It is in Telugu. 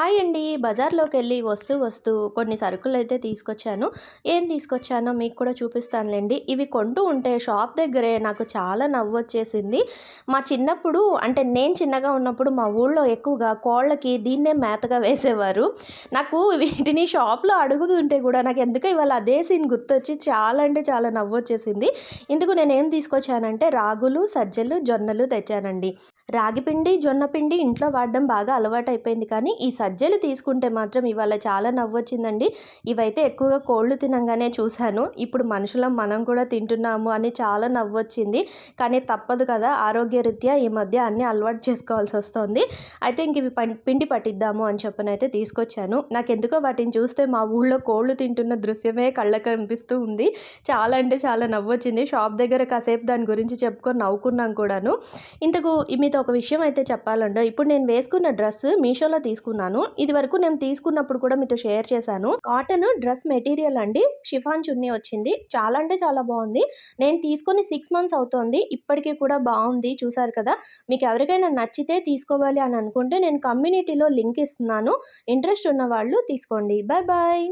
హాయ్ అండి. బజార్లోకి వెళ్ళి వస్తూ వస్తూ కొన్ని సరుకులు అయితే తీసుకొచ్చాను. ఏం తీసుకొచ్చానో మీకు కూడా చూపిస్తానులేండి. ఇవి కొంటూ ఉంటే షాప్ దగ్గరే నాకు చాలా నవ్వు వచ్చేసింది. మా చిన్నప్పుడు అంటే నేను చిన్నగా ఉన్నప్పుడు మా ఊళ్ళో ఎక్కువగా కోళ్ళకి దీన్నే మేతగా వేసేవారు. నాకు వీటిని షాప్లో అడుగుతుంటే కూడా నాకు ఎందుకో ఇవాళ అదే సీన్ గుర్తొచ్చి చాలా అంటే చాలా నవ్వు వచ్చేసింది. ఇందుకు నేను ఏం తీసుకొచ్చానంటే రాగులు సజ్జలు జొన్నలు తెచ్చానండి. రాగిపిండి జొన్నపిండి ఇంట్లో వాడడం బాగా అలవాటు అయిపోయింది కానీ ఈ సజ్జలు తీసుకుంటే మాత్రం ఇవాళ చాలా నవ్వొచ్చిందండి. ఇవైతే ఎక్కువగా కోళ్ళు తినంగానే చూశాను. ఇప్పుడు మనుషులం మనం కూడా తింటున్నాము అని చాలా నవ్వొచ్చింది. కానీ తప్పదు కదా ఆరోగ్యరీత్యా ఈ మధ్య అన్నీ అలవాటు చేసుకోవాల్సి వస్తుంది. అయితే ఇంక ఇవి పిండి పట్టిద్దాము అని చెప్పనైతే తీసుకొచ్చాను. నాకు ఎందుకో వాటిని చూస్తే మా ఊళ్ళో కోళ్ళు తింటున్న దృశ్యమే కళ్ళకు కనిపిస్తూ ఉంది. చాలా అంటే చాలా నవ్వొచ్చింది. షాప్ దగ్గర కాసేపు దాని గురించి చెప్పుకొని నవ్వుకున్నాం కూడాను. ఇంతకు మీతో ఒక విషయం అయితే చెప్పాలండో. ఇప్పుడు నేను వేసుకున్న డ్రెస్ మీషోలో తీసుకున్నాను. తీసుకున్నాను ఇది వరకు నేను తీసుకున్నప్పుడు కూడా మీతో షేర్ చేశాను. కాటన్ డ్రెస్ మెటీరియల్ అండి. షిఫాన్ చున్నీ వచ్చింది. చాలా అంటే చాలా బాగుంది. నేను తీసుకొని సిక్స్ మంత్స్ అవుతోంది. ఇప్పటికీ కూడా బాగుంది. చూసారు కదా? మీకు ఎవరికైనా నచ్చితే తీసుకోవాలి అని అనుకుంటే నేను కమ్యూనిటీలో లింక్ ఇస్తున్నాను. ఇంట్రెస్ట్ ఉన్న వాళ్ళు తీసుకోండి. Bye bye